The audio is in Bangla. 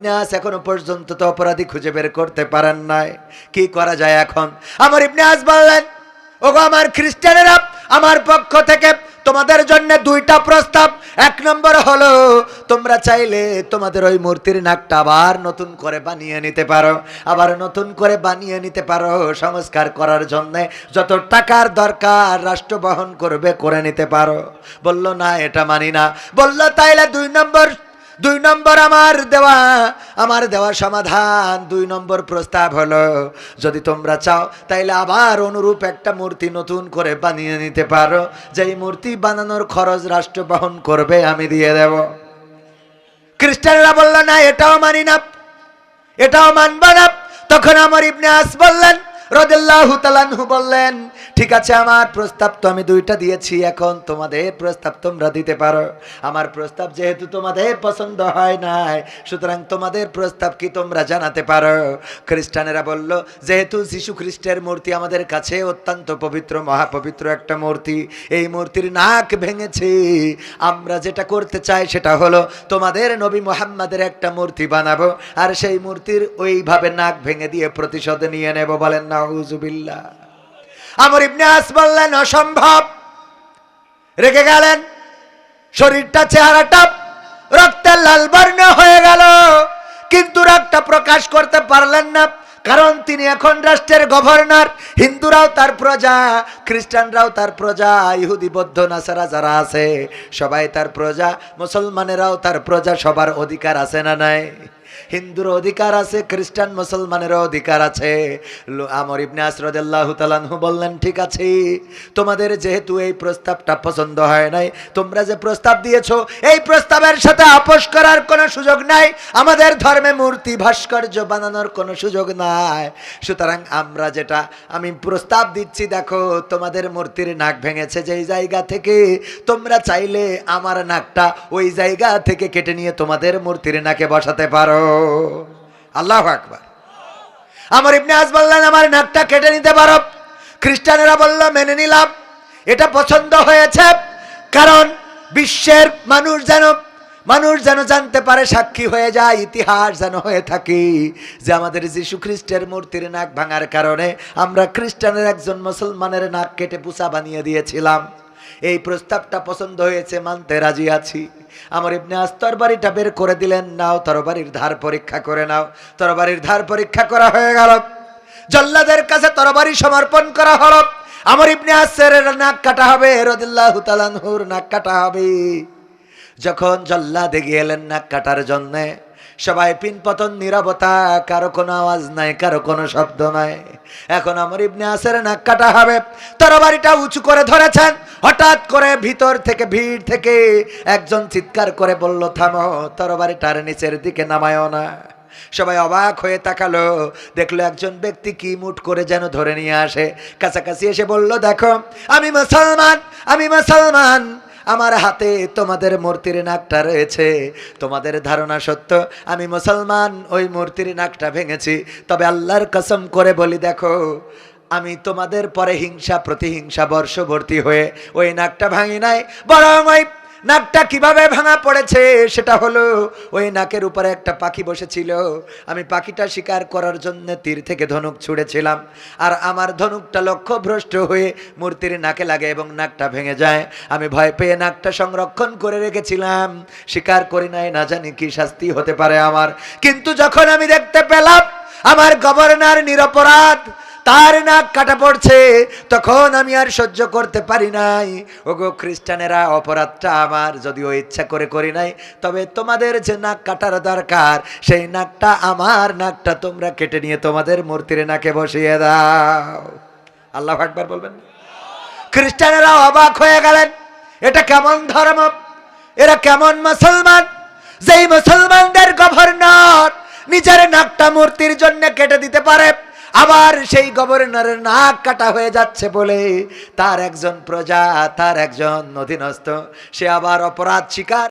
ইবনাস এখনও পর্যন্ত তো অপরাধী খুঁজে বের করতে পারেন নাই। কি করা যায় এখন? আমার ইবনাস বললেন, ওগো আমার খ্রিস্টানেরা, আমার পক্ষ থেকে তোমাদের জন্য দুইটা প্রস্তাব। এক নম্বর হলো, তোমরা চাইলে তোমাদের ওই মূর্তির নাকটা আবার নতুন করে বানিয়ে নিতে পারো। আবার নতুন করে বানিয়ে নিতে পারো সংস্কার করার জন্য। যত টাকার দরকার রাষ্ট্র বহন করবে, করে নিতে পারো। বলল, না, এটা মানি না। বলল, তাইলে দুই নম্বর দুই নম্বর আমার দেওয়া আমার দেওয়া সমাধান। দুই নম্বর প্রস্তাব হলো, যদি তোমরা চাও, তাইলে আবার অনুরূপ একটা মূর্তি নতুন করে বানিয়ে নিতে পারো। যেই মূর্তি বানানোর খরচ রাষ্ট্র বহন করবে, আমি দিয়ে দেব। খ্রিস্টানরা বলল, না, এটাও মানি না। এটাও মানব না। তখন আমার ইবনে আস বললেন রদেল্লাহু বললেন, ঠিক আছে, আমার প্রস্তাব তো আমি দুইটা দিয়েছি, এখন তোমাদের প্রস্তাব তোমরা দিতে পারো। আমার প্রস্তাব যেহেতু তোমাদের পছন্দ হয় নাই, সুতরাং তোমাদের প্রস্তাব কি তোমরা জানাতে পারো? খ্রিস্টানেরা বলল, যেহেতু খ্রিস্টের মূর্তি আমাদের কাছে অত্যন্ত পবিত্র, মহাপবিত্র একটা মূর্তি, এই মূর্তির নাক ভেঙেছে। আমরা যেটা করতে চাই সেটা হলো, তোমাদের নবী মোহাম্মদের একটা মূর্তি বানাবো, আর সেই মূর্তির ওইভাবে নাক ভেঙে দিয়ে প্রতিশোধ নিয়ে নেব, বলেন না হুজুবিল্লা আমর ইবনে আস বললেন, অসম্ভব। রেগে গেলেন। শরীরটা, চেহারাটা রক্তের লাল বর্ণ হয়ে গেল। কিন্তু রাগটা প্রকাশ করতে পারলেন না। কারণ তিনি এখন রাষ্ট্রের গভর্নর। হিন্দুরাও তার প্রজা, খ্রিস্টানরাও তার প্রজা, ইহুদি, বৌদ্ধ, নাসারা যারা আছে, সবাই তার প্রজা, মুসলমানেরাও তার প্রজা, সবার অধিকার আছে না নাই? হিন্দুর অধিকার আছে, খ্রিস্টান, মুসলমানেরও অধিকার আছে। আমর ইবনে আসরদাল্লাহ তালানহু বললেন, ঠিক আছে, তোমাদের যেহেতু এই প্রস্তাবটা পছন্দ হয় নাই, তোমরা যে প্রস্তাব দিয়েছ, এই প্রস্তাবের সাথে আপোষ করার কোনো সুযোগ নাই, আমাদের ধর্মে মূর্তি ভাস্কর্য বানানোর কোনো সুযোগ নাই। সুতরাং আমরা যেটা, আমি প্রস্তাব দিচ্ছি, দেখো, তোমাদের মূর্তির নাক ভেঙেছে যেই জায়গা থেকে, তোমরা চাইলে আমার নাকটা ওই জায়গা থেকে কেটে নিয়ে তোমাদের মূর্তির নাকে বসাতে পারো। আল্লাহ আকবার। আমার ইবনে আজ বললেন, আমার নাকটা কেটে নিতে পারো। খ্রিস্টানেরা বলল, মেনে নিলাম। এটা পছন্দ হয়েছে কারণ বিশ্বের মানুষ যেন মানুষ যেন জানতে পারে, সাক্ষী হয়ে যায়, ইতিহাস যেন হয়ে থাকে যে আমাদের যীশু খ্রিস্টের মূর্তির নাক ভাঙার কারণে আমরা খ্রিস্টানের একজন মুসলমানের নাক কেটে পুষা বানিয়ে দিয়েছিলাম। এই প্রস্তাবটা পছন্দ হয়েছে, মানতে রাজি আছি। আমার ইবনে আস তরবারিটা বের করে দিলেন, নাও তরবারির ধার পরীক্ষা করে নাও। তরবারির ধার পরীক্ষা করা হয়ে গেল। জল্লাদের কাছে তরবারি সমর্পণ করা হলো। আমার ইবনে আসের নাক কাটা হবে রদিল্লাহ তালানহুর নাক কাটা হবে। যখন জল্লাদে গেলেন নাক কাটার জন্যে সবাই পিনপতন নিরবতা, কারও কোনো আওয়াজ নাই, কারও কোনো শব্দ নাই। এখন আমার ইবনে আসের নাক কাটা হবে। তরবারিটা উঁচু করে ধরেছেন। হঠাৎ করে ভিতর থেকে ভিড় থেকে একজন চিৎকার করে বলল, থামো, তরবারিটার নিচের দিকে নামায়ও না। সবাই অবাক হয়ে তাকালো। দেখল একজন ব্যক্তি কি মুট করে যেন ধরে নিয়ে আসে। কাছাকাছি এসে বলল, দেখো, আমি মুসলমান আমি মুসলমান। আমার হাতে তোমাদের মূর্তির নাকটা রয়েছে। তোমাদের ধারণা সত্য, আমি মুসলমান, ওই মূর্তির নাকটা ভেঙেছি। তবে আল্লাহর কসম করে বলি, দেখো, আমি তোমাদের পরে হিংসা, প্রতিহিংসা, বর্ষবর্তী হয়ে ওই নাকটা ভাঙি নাই, বরং ওই নাকটা কীভাবে ভাঙা পড়েছে সেটা হলো, ওই নাকের উপরে একটা পাখি বসেছিল। আমি পাখিটা শিকার করার জন্য তীর থেকে ধনুক ছুঁড়েছিলাম। আর আমার ধনুকটা লক্ষ্য ভ্রষ্ট হয়ে মূর্তির নাকে লাগে এবং নাকটা ভেঙে যায়। আমি ভয় পেয়ে নাকটা সংরক্ষণ করে রেখেছিলাম। শিকার করি নাই, না জানি কি শাস্তি হতে পারে আমার। কিন্তু যখন আমি দেখতে পেলাম, আমার গভর্নর নিরপরাধ তার নাক কাটা পড়ছে, তখন আমি আর সহ্য করতে পারি নাই। ওগো খ্রিস্টানেরা, অপরাধটা আমার, যদিও ইচ্ছা করে করি নাই, তবে তোমাদের যে নাক কাটার দরকার, সেই নাকটা আমার, নাকটা তোমরা কেটে নিয়ে তোমাদের মূর্তির নাকে বসিয়ে দাও। আল্লাহ আকবার বলবেন খ্রিস্টানেরা অবাক হয়ে গেলেন, এটা কেমন ধর্ম? এরা কেমন মুসলমান? যেই মুসলমানদের গভর্নর নিজের নাকটা মূর্তির জন্য কেটে দিতে পারে আবার সেই গভর্নরের নাক কাটা হয়ে যাচ্ছে বলে তার একজন প্রজা, তার একজন অধীনস্থ, সে আবার অপরাধ স্বীকার